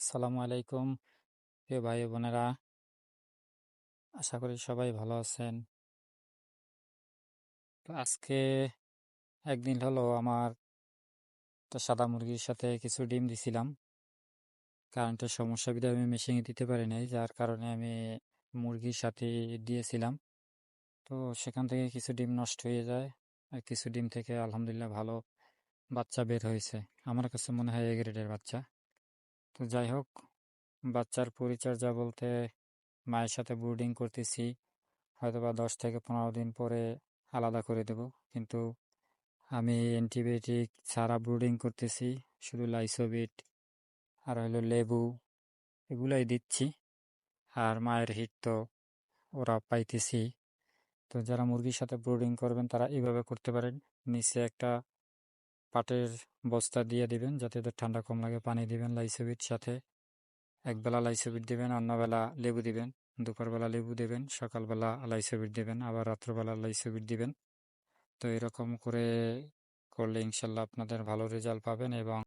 আসসালামু আলাইকুম। প্রিয় ভাই বোনেরা। আশা করি সবাই ভালো আছেন। তো আজকে একদিন হলো আমার একটা সাদা মুরগির সাথে কিছু ডিম দিছিলাম। কারেন্টের সমস্যা বিধায় আমি মেশিনে দিতে পারি নাই। যার কারণে আমি মুরগির সাথে দিয়েছিলাম। তো সেখান থেকে কিছু ডিম নষ্ট হয়ে যায়। আর কিছু ডিম থেকে আলহামদুলিল্লাহ ভালো বাচ্চা বের হয়েছে। আমার কাছে মনে হয় এ গ্রেডের বাচ্চা। তো যাই হোক, বাচ্চার পরিচর্যা বলতে মায়ের সাথে ব্রুডিং করতেছি। হয়তোবা দশ থেকে পনেরো দিন পরে আলাদা করে দেব। কিন্তু আমি অ্যান্টিবায়োটিক ছাড়া ব্রুডিং করতেছি, শুধু লাইসোবিট আর হলো লেবু এগুলাই দিচ্ছি। আর মায়ের হিট তো ওরা পাইতেছি। তো যারা মুরগির সাথে ব্রুডিং করবেন তারা এইভাবে করতে পারেন। নিচে একটা পাটের বস্তা দিয়ে দিবেন, যাতে এদের ঠান্ডা কম লাগে। পানি দিবেন লাইসোবিট সাথে। একবেলা লাইসোবিট দিবেন, অন্যবেলা লেবু দিবেন। দুপুরবেলা লেবু দেবেন, সকালবেলা লাইসোবিট দেবেন, আবার রাত্রবেলা লাইসোবিট দিবেন। তো এরকম করে করলে ইনশাল্লাহ আপনাদের ভালো রেজাল্ট পাবেন এবং